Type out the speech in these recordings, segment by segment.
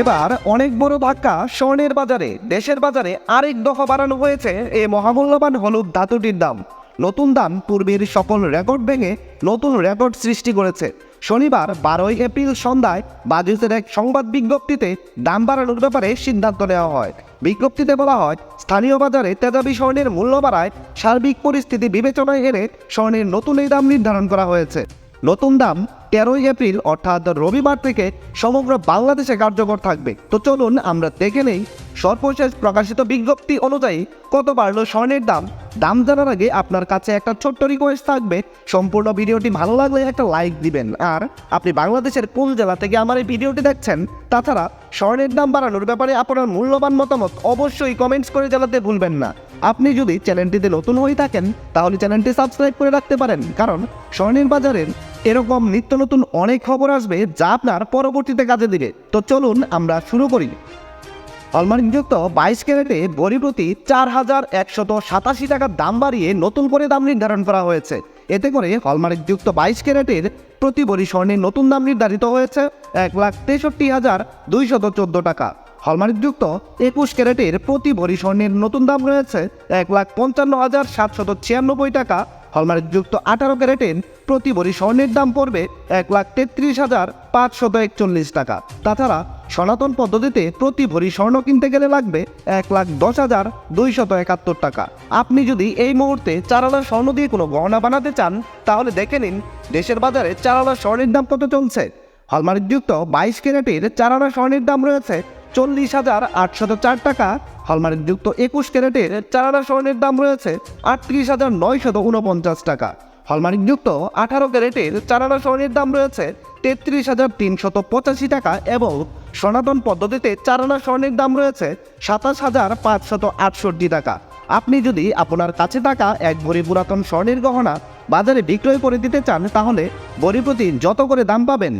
এবার অনেক বড় ধাক্কা স্বর্ণের বাজারে। দেশের বাজারে আরেক দফা বাড়ানো হয়েছে এই মহামূল্যবান হলুদ ধাতুটির দাম। নতুন দাম পূর্বের সকল রেকর্ড ভেঙে নতুন রেকর্ড সৃষ্টি করেছে। শনিবার বারোই এপ্রিল সন্ধ্যায় বাজেটের এক সংবাদ বিজ্ঞপ্তিতে দাম বাড়ানোর ব্যাপারে সিদ্ধান্ত নেওয়া হয়। বিজ্ঞপ্তিতে বলা হয়, স্থানীয় বাজারে তেজাবি স্বর্ণের মূল্য বাড়ায় সার্বিক পরিস্থিতি বিবেচনায় এনে স্বর্ণের নতুন এই দাম নির্ধারণ করা হয়েছে। নতুন দাম তেরোই এপ্রিল, অর্থাৎ রবিবার থেকে সমগ্র বাংলাদেশে কার্যকর থাকবে। তো চলুন আমরা দেখে নেই সর্বশেষ প্রকাশিত বিজ্ঞপ্তি অনুযায়ী কত বাড়লো স্বর্ণের দাম। দাম জানার আগে আপনার কাছে একটা ছোট্ট রিকোয়েস্ট থাকবে। সম্পূর্ণ ভিডিওটি ভালো লাগলে একটা লাইক দিবেন। আর আপনি বাংলাদেশের কোন জেলা থেকে আমার এই ভিডিওটি দেখছেন, তাছাড়া স্বর্ণের দাম বাড়ানোর ব্যাপারে আপনার মূল্যবান মতামত অবশ্যই কমেন্টস করে জানাতে ভুলবেন না। আপনি যদি চ্যানেলটিতে নতুন হয়ে থাকেন, তাহলে চ্যানেলটি সাবস্ক্রাইব করে রাখতে পারেন। কারণ স্বর্ণের বাজারের এরকম নিত্য নতুন অনেক খবর আসবে যা আপনার পরবর্তীতে কাজে দিবে। তো চলুন আমরা শুরু করি। হলমার্কযুক্ত বাইশ ক্যারেটে বড়ি প্রতি চার হাজার একশত সাতাশি টাকার দাম বাড়িয়ে নতুন করে দাম নির্ধারণ করা হয়েছে। এতে করে হলমার্কযুক্ত বাইশ ক্যারেটের প্রতি বড়ি স্বর্ণের নতুন দাম নির্ধারিত হয়েছে এক লাখ তেষট্টি হাজার দুইশত চোদ্দ টাকা। হলমার্কযুক্ত একুশ ক্যারেটের প্রতি ভরি স্বর্ণের নতুন দাম রয়েছে এক লাখ পঞ্চান্ন হাজার সাতশত ছিয়ানব্বই টাকা। হলমার্কযুক্ত আঠারো ক্যারেটের প্রতি ভরি স্বর্ণের দাম পড়বে এক লাখ তেত্রিশ হাজার পাঁচশত একচল্লিশ টাকা। তাছাড়া সনাতন পদ্ধতিতে প্রতি ভরি স্বর্ণ কিনতে গেলে লাগবে এক লাখ দশ হাজার দুইশত একাত্তর টাকা। আপনি যদি এই মুহূর্তে চার আনা স্বর্ণ দিয়ে কোনো গহনা বানাতে চান, তাহলে দেখে নিন দেশের বাজারে চার আনা স্বর্ণের দাম কত চলছে। হলমার্কযুক্ত বাইশ ক্যারেটের চার আনা স্বর্ণের দাম রয়েছে চল্লিশ হাজার আটশত চার টাকা। হলমার্কযুক্ত একুশ ক্যারেটের চার আনা স্বর্ণের দাম রয়েছে আটত্রিশ হাজার নয়শত উনপঞ্চাশ টাকা। হলমার্কযুক্ত আঠারো ক্যারেটের চার আনা স্বর্ণের দাম রয়েছে তেত্রিশ হাজার তিনশত পঁচাশি টাকা এবং সনাতন পদ্ধতিতে চার আনা স্বর্ণের দাম রয়েছে সাতাশ হাজার পাঁচশত আটষট্টি টাকা। আপনি যদি আপনার কাছে থাকা এক ভরি পুরাতন স্বর্ণের গহনা বাজারে বিক্রয় করে দিতে চান, তাহলে ভরি প্রতি যত করে দাম পাবেন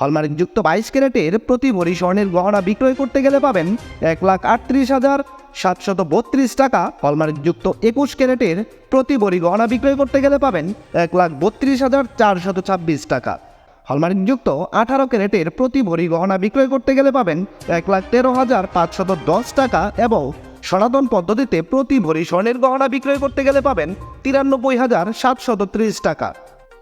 হলমার্কযুক্ত বাইশ ক্যারেটের প্রতি ভরি স্বর্ণের গহনা বিক্রয় করতে গেলে পাবেন এক লাখ আটত্রিশ হাজার সাতশত বত্রিশ টাকা। হলমার্কযুক্ত একুশ ক্যারেটের প্রতি ভরি গহনা বিক্রয় করতে গেলে পাবেন এক লাখ বত্রিশ হাজার চারশত ছাব্বিশ টাকা। হলমার্কযুক্ত আঠারো ক্যারেটের প্রতি ভরি গহনা বিক্রয় করতে গেলে পাবেন এক লাখ তেরো হাজার পাঁচশত দশ টাকা এবং সনাতন পদ্ধতিতে প্রতি ভরি স্বর্ণের গহনা বিক্রয় করতে গেলে পাবেন তিরানব্বই হাজার সাতশত ত্রিশ টাকা।